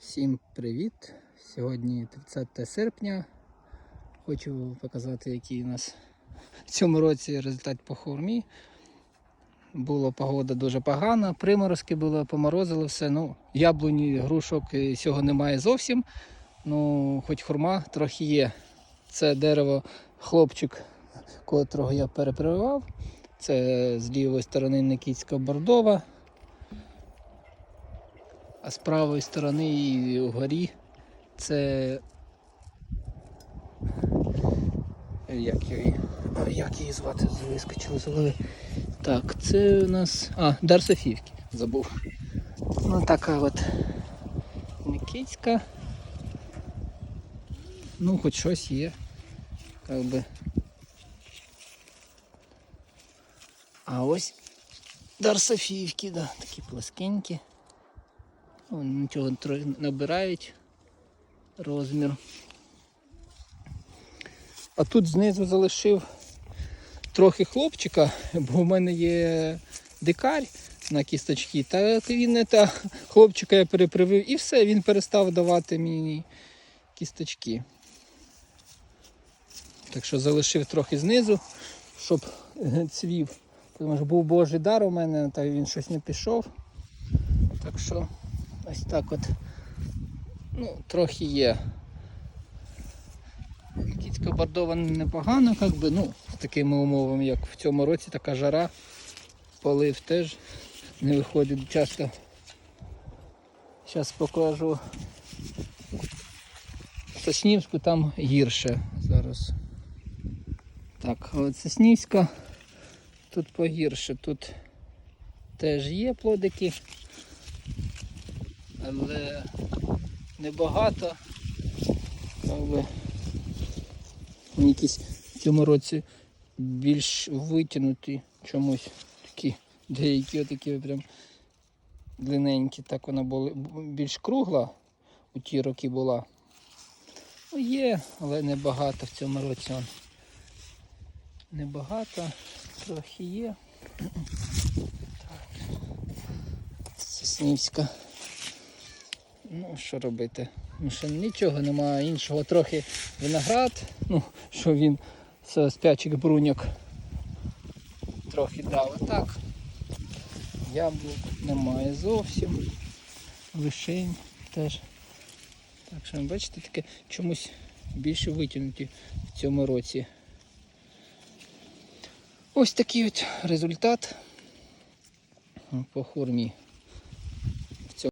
Всім привіт! Сьогодні 30 серпня. Хочу показати, який у нас в цьому році результат по хурмі. Була погода дуже погана, приморозки було, поморозило все. Ну, яблуні, грушок і цього немає зовсім. Ну, хоч хурма трохи є. Це дерево хлопчик, котрого я перепривав. Це з лівої сторони Никітська Бордова. З правої сторони і вгорі це. Як її, як її звати? Вискочили з голови. Так, це у нас. А, Дар Софіївки, забув. Ну така от Никитська. Ну, хоч щось є. Как би. А ось Дар Софіївки, да, такі плоскенькі. Нічого набирають розмір. А тут знизу залишив трохи хлопчика, бо в мене є дикарь на кісточки. Так він та хлопчика я перепривив і все, він перестав давати мені кісточки. Так що залишив трохи знизу, щоб е, цвів. Тому що був божий дар у мене, та він щось не пішов. Так що ось так от ну, трохи є. Кіцька бордова непогано, як би, ну, з такими умовами, як в цьому році, така жара, полив теж не виходить часто. Зараз покажу. Соснівську там гірше зараз. Так, от Соснівська тут погірше, тут теж є плодики, але небагато. Але якісь в цьому році більш витягнуті чомусь такі деякі отакі прям длинненькі. Так вона була більш кругла у ті роки була. Ну, є, але небагато в цьому році. Небагато, трохи є. Так. Соснівська. Ну, що робити? Ну, ще нічого немає іншого. Трохи виноград, ну, що він з спячих бруньок трохи дав. А так, яблук немає зовсім. Вишень теж. Так що, бачите, таке чомусь більше витягнуті в цьому році. Ось такий от результат по хурмі.